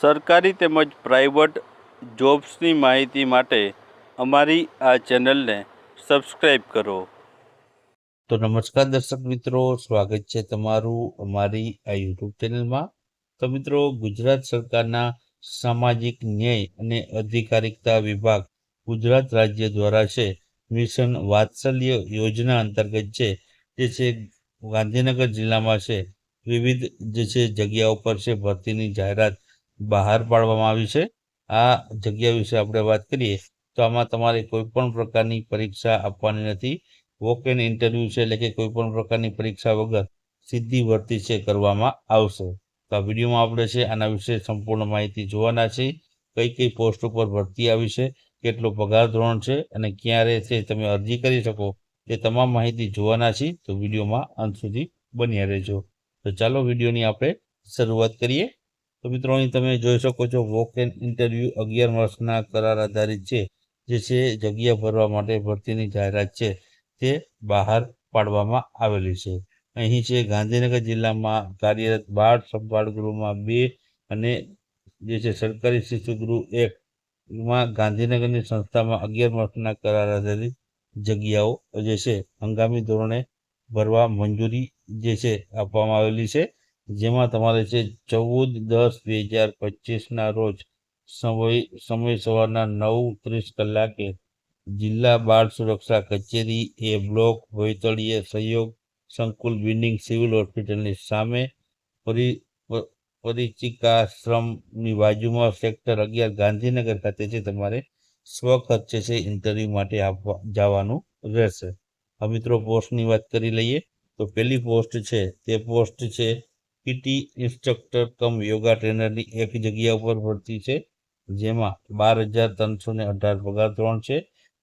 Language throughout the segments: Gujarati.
સરકારી તેમજ પ્રાઇવેટ જોબ્સની માહિતી માટે અમારી આ ચેનલને સબસ્ક્રાઇબ કરો. તો નમસ્કાર દર્શક મિત્રો, સ્વાગત છે તમારું અમારી આ યુટ્યુબ ચેનલમાં. તો મિત્રો, ગુજરાત સરકારના સામાજિક ન્યાય અને અધિકારિકતા વિભાગ ગુજરાત રાજ્ય દ્વારા છે મિશન વાત્સલ્ય યોજના અંતર્ગત છે. જે છે ગાંધીનગર જિલ્લામાં છે. વિવિધ જે છે જગ્યાઓ પર છે ભરતીની જાહેરાત બહાર પાડવામાં આવી છે. આ જગ્યા વિશે આપણે વાત કરીએ તો આમાં તમારે કોઈ પણ પ્રકારની પરીક્ષા આપવાની નથી. વોક એન ઇન્ટરવ્યૂ છે એટલે કે કોઈ પણ પ્રકારની પરીક્ષા વગર સીધી ભરતી છે કરવામાં આવશે. તો આ વિડીયોમાં આપણે છે આના વિશે સંપૂર્ણ માહિતી જોવાના છે. કઈ કઈ પોસ્ટ ઉપર ભરતી આવી છે, કેટલો પગાર ધોરણ છે અને ક્યારે છે તમે અરજી કરી શકો તે તમામ માહિતી જોવાના છે. તો વિડીયોમાં અંત સુધી બન્યા રહેજો. તો ચાલો વિડીયોની આપણે શરૂઆત કરીએ. તો મિત્રો, અહીં તમે જોઈ શકો છો વોક એન ઇન્ટરવ્યુ અગિયાર વર્ષના કરાર આધારિત છે, જે છે જગ્યા ભરવા માટે ભરતીની જાહેરાત છે, તે બહાર પાડવામાં આવેલી છે. અહીં છે, ગાંધીનગર જિલ્લામાં કાર્યરત બાળ સંભાળ ગૃહમાં બે અને જે છે સરકારી શિશુ ગૃહ એક ગાંધીનગરની સંસ્થામાં અગિયાર વર્ષના કરાર આધારિત જગ્યાઓ જે છે, હંગામી ધોરણે ભરવા મંજૂરી જે છે આપવામાં આવેલી છે. જેમાં તમારે છે ચૌદ દસ બે હજાર પચીસના રોજ સમય સમય સવારના નવ ત્રીસ કલાકે જિલ્લા બાળ સુરક્ષા કચેરી એ બ્લોક ભોયતળીય સહયોગ સંકુલ બિલ્ડિંગ સિવિલ હોસ્પિટલની સામે પરી પરિચિકાશ્રમની બાજુમાં સેક્ટર અગિયાર ગાંધીનગર ખાતે છે તમારે સ્વખર્ચે છે ઇન્ટરવ્યૂ માટે આપવા, જવાનું રહેશે. હવે મિત્રો પોસ્ટની વાત કરી લઈએ. તો પહેલી પોસ્ટ છે, તે પોસ્ટ છે પીટી ઇન્સ્ટ્રક્ટર કમ યોગા ટ્રેનરની એક જગ્યા ઉપર ભરતી છે, જેમાં બાર હજાર ત્રણસો ને અઢાર પગાર ત્રણ છે,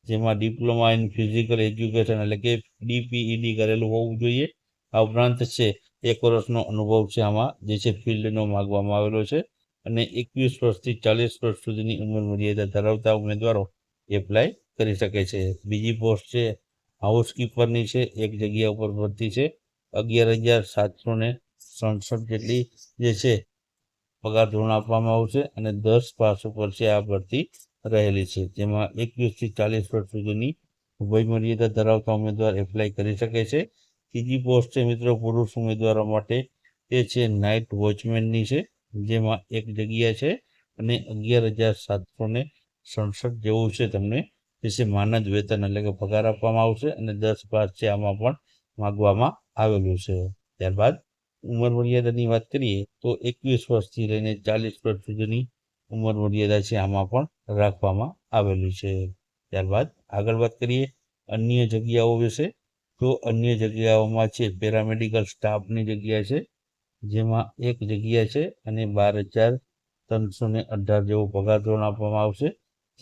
જેમાં ડિપ્લોમા ઇન ફિઝિકલ એજ્યુકેશન એટલે કે ડીપીઈડી કરેલું હોવું જોઈએ. આ ઉપરાંત છે, એક વર્ષનો અનુભવ છે આમાં, જે છે ફિલ્ડનો માગવામાં આવેલો છે અને એકવીસ વર્ષથી ચાલીસ વર્ષ સુધીની ઉંમર મર્યાદા ધરાવતા ઉમેદવારો એપ્લાય કરી શકે છે. બીજી પોસ્ટ છે, હાઉસકીપરની છે, એક જગ્યા ઉપર ભરતી છે, અગિયાર હજાર સાતસો ને સડસઠ જેટલી જે છે, પગાર ધોરણ આપવામાં આવશે અને દસ પાસ ઉપર છે આ ભરતી રહેલી છે. જેમાં એકવીસથી ચાલીસ વર્ષ સુધીની વયમર્યાદા ધરાવતા ઉમેદવાર એપ્લાય કરી શકે છે. ત્રીજી પોસ્ટ છે મિત્રો, પુરુષ ઉમેદવારો માટે તે છે નાઇટ વોચમેનની છે, જેમાં એક જગ્યા છે અને અગિયાર હજાર સાતસો ને સડસઠ જેવું છે તમને જે છે માનદ વેતન એટલે કે પગાર આપવામાં આવશે અને દસ પાસ છે આમાં પણ માગવામાં આવેલું છે. ત્યારબાદ ઉંમર મર્યાદાની વાત કરીએ તો એકવીસ વર્ષથી લઈને ચાલીસ વર્ષ સુધીની ઉંમર મર્યાદા છે આમાં પણ રાખવામાં આવેલી છે. ત્યારબાદ આગળ વાત કરીએ અન્ય જગ્યાઓ વિશે. તો અન્ય જગ્યાઓમાં છે પેરામેડિકલ સ્ટાફની જગ્યા છે, જેમાં એક જગ્યા છે અને બાર હજાર ત્રણસો ને અઢાર જેવો પગાર ધોરણ આપવામાં આવશે,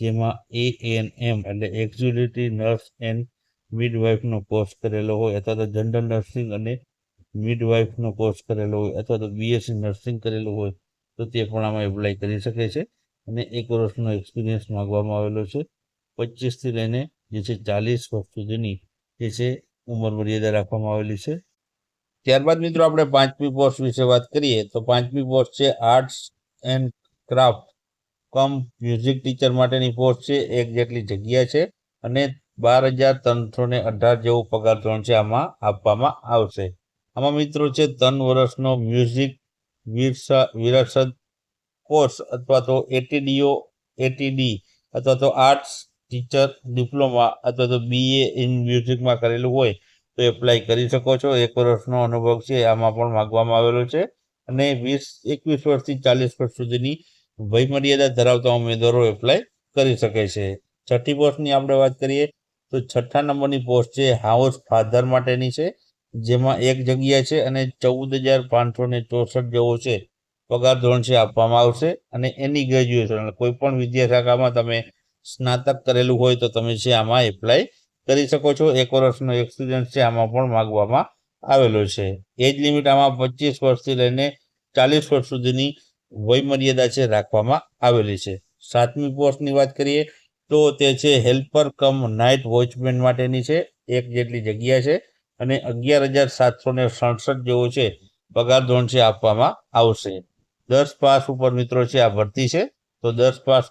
જેમાં એ એન એમ એટલે એક્ઝ્યુલેટરી નર્સ એન્ડ મિડવાઇફનો કોર્સ કરેલો હોય, અથવા તો જનરલ નર્સિંગ અને મિડવાઇફનો કોર્સ કરેલો હોય અથવા તો બીએસસી નર્સિંગ કરેલું હોય, તો તે પણ આમાં એપ્લાય કરી શકે છે. અને એક વર્ષનો એક્સપિરિયન્સ માગવામાં આવેલો છે. પચીસથી લઈને જે છે ચાલીસ વર્ષ સુધીની જે છે ઉંમર મર્યાદા રાખવામાં આવેલી છે. ત્યારબાદ મિત્રો આપણે પાંચમી પોસ્ટ વિશે વાત કરીએ, તો પાંચમી પોસ્ટ છે arts and craft cum music teacher માટેની પોસ્ટ છે, એક જેટલી જગ્યા છે. અને બાર હજાર ત્રણસો ને અઢાર જેવું પગાર ધોરણ છે આમાં આપવામાં આવશે. આમાં મિત્રો છે ત્રણ વર્ષનો મ્યુઝિક વિરસા, વિરાસત કોર્સ અથવા તો એટીડીઓ એટીડી અથવા તો આર્ટ્સ ટીચર ડિપ્લોમા અથવા તો બીએ ઇન મ્યુઝિકમાં કરેલું હોય તો એપ્લાય કરી શકો છો. એક વર્ષનો અનુભવ છે, આમાં પણ માગવામાં આવેલો છે. અને વીસ, એકવીસ વર્ષથી ચાલીસ વર્ષ સુધીની વયમર્યાદા ધરાવતા ઉમેદવારો એપ્લાય કરી શકે છે. છઠ્ઠી પોસ્ટની આપણે વાત કરીએ તો છઠ્ઠા નંબરની પોસ્ટ છે હાઉસ ફાધર માટેની છે. જેમાં એક જગ્યા છે અને ચૌદ હજાર પાંચસો ને ચોસઠ જેવો છે. પગાર ધોરણ છે આપવામાં આવશે અને એની ગ્રેજ્યુએશન કોઈ પણ વિદ્યાશાખામાં તમે સ્નાતક કરેલું હોય તો તમે છે આમાં એપ્લાય કરી શકો છો. એક વર્ષનો એક્સપિરિયન્સ છે આમાં પણ માગવામાં આવેલો છે. એજ લિમિટ આમાં પચીસ વર્ષથી લઈને ચાલીસ વર્ષ સુધીની વયમર્યાદા છે રાખવામાં આવેલી છે. સાતમી પોસ્ટની વાત કરીએ તો તે છે હેલ્પર કમ નાઇટ વોચમેન માટેની છે. એક જેટલી જગ્યા છે. અને અગિયાર હજાર સાતસો ને સડસઠ જેવો છે, પગાર ધોરણ છે આપવામાં આવશે. દસ પાસ ઉપર મિત્રો છે, આ ભરતી છે. તો દસ પાસ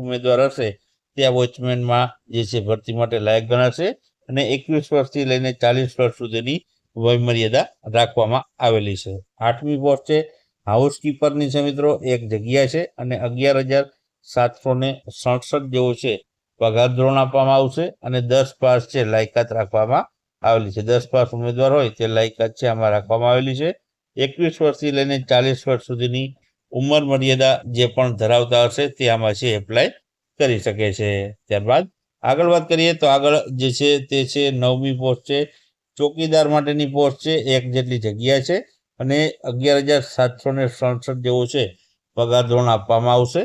ઉમેદવાર હશે તે આ વોચમેનમાં જે છે, ભરતી માટે લાયક ગણાશે અને એકવીસ વર્ષથી લઈને ચાલીસ વર્ષ સુધીની વયમર્યાદા રાખવામાં આવેલી છે. આઠમી પોસ્ટ છે, હાઉસકીપરની છે મિત્રો, એક જગ્યા છે અને અગિયાર હજાર સાતસો ને સડસઠ જેવો છે, પગાર ધોરણ આપવામાં આવશે અને દસ પાસ છે, લાયકાત રાખવામાં આવેલી છે. દસ પાસ ઉમેદવાર હોય તે લાયકાત છે આમાં રાખવામાં આવેલી છે. એકવીસ વર્ષથી લઈને ચાલીસ વર્ષ સુધીની ઉંમર મર્યાદા જે પણ ધરાવતા હશે તે આમાં છે એપ્લાય કરી શકે છે. ત્યારબાદ આગળ વાત કરીએ તો આગળ જે છે તે છે નવમી પોસ્ટ છે. ચોકીદાર માટેની પોસ્ટ છે. એક જેટલી જગ્યા છે અને અગિયાર હજાર સાતસો ને સડસઠ જેવો છે પગાર ધોરણ આપવામાં આવશે.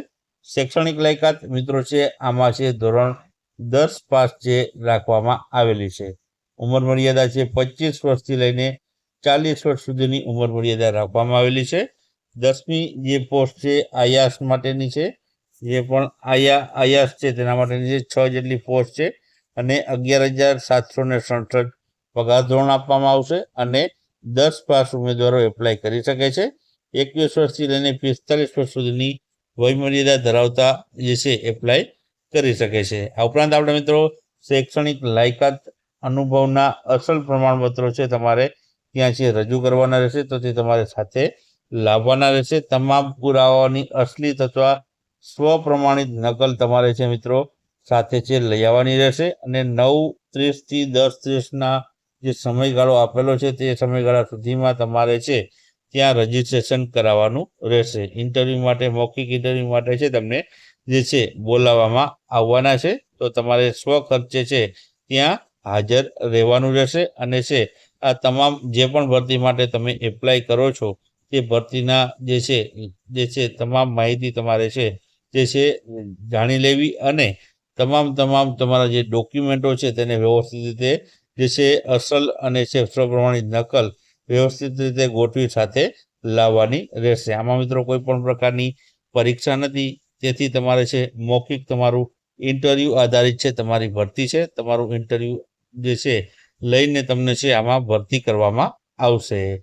શૈક્ષણિક લાયકાત મિત્રો છે આમાં છે ધોરણ દસ પાસ જે રાખવામાં આવેલી છે. ઉંમર મર્યાદા છે પચીસ વર્ષથી લઈને ચાલીસ વર્ષ સુધીની ઉંમર મર્યાદા રાખવામાં આવેલી છે. દસમી જે પોસ્ટ છે, આયાસ માટેની છે. જે પણ આયા, આયાસ છે તેના માટેની છે છ જેટલી પોસ્ટ છે અને અગિયાર હજાર સાતસો ને સડસઠ પગાર ધોરણ આપવામાં આવશે અને દસ પાસ ઉમેદવારો એપ્લાય કરી શકે છે. એકવીસ વર્ષથી લઈને પિસ્તાલીસ વર્ષ સુધીની વયમર્યાદા ધરાવતા જે છે એપ્લાય કરી શકે છે. આ ઉપરાંત આપણે મિત્રો શૈક્ષણિક લાયકાત અનુભવના અસલ પ્રમાણપત્રો છે તમારે ત્યાં છે, રજૂ કરવાના રહેશે, તો તે તમારે સાથે લાવવાના રહેશે. તમામ પુરાવાઓની અસલી અથવા સ્વપ્રમાણિત નકલ તમારે છે મિત્રો, સાથે છે, લઈ આવવાની રહેશે. અને નવ ત્રીસથી દસ ત્રીસના જે સમયગાળો આપેલો છે, તે સમયગાળા સુધીમાં તમારે છે, ત્યાં રજીસ્ટ્રેશન કરાવવાનું રહેશે. ઇન્ટરવ્યૂ માટે, મૌખિક ઇન્ટરવ્યૂ માટે છે, તમને જે છે, બોલાવવામાં આવવાના છે. તો તમારે સ્વ ખર્ચે છે, ત્યાં હાજર રહેવાનું રહેશે અને છે, આ તમામ જે પણ ભરતી માટે તમે એપ્લાય કરો છો તે ભરતીના જે છે જે છે તમામ માહિતી તમારે છે, જે છે, જાણી લેવી અને તમામ તમામ તમારા જે ડોક્યુમેન્ટો છે તેને વ્યવસ્થિત રીતે જે છે, અસલ અને છે સ્વપ્રમાણિત નકલ વ્યવસ્થિત રીતે ગોઠવી સાથે લાવવાની રહેશે. આમાં મિત્રો કોઈ પણ પ્રકારની પરીક્ષા નથી. તેથી તમારે છે, મૌખિક તમારું ઇન્ટરવ્યૂ આધારિત છે, તમારી ભરતી છે, તમારું ઇન્ટરવ્યૂ જે છે લઈને તમને છે આમાં ભરતી કરવામાં આવશે.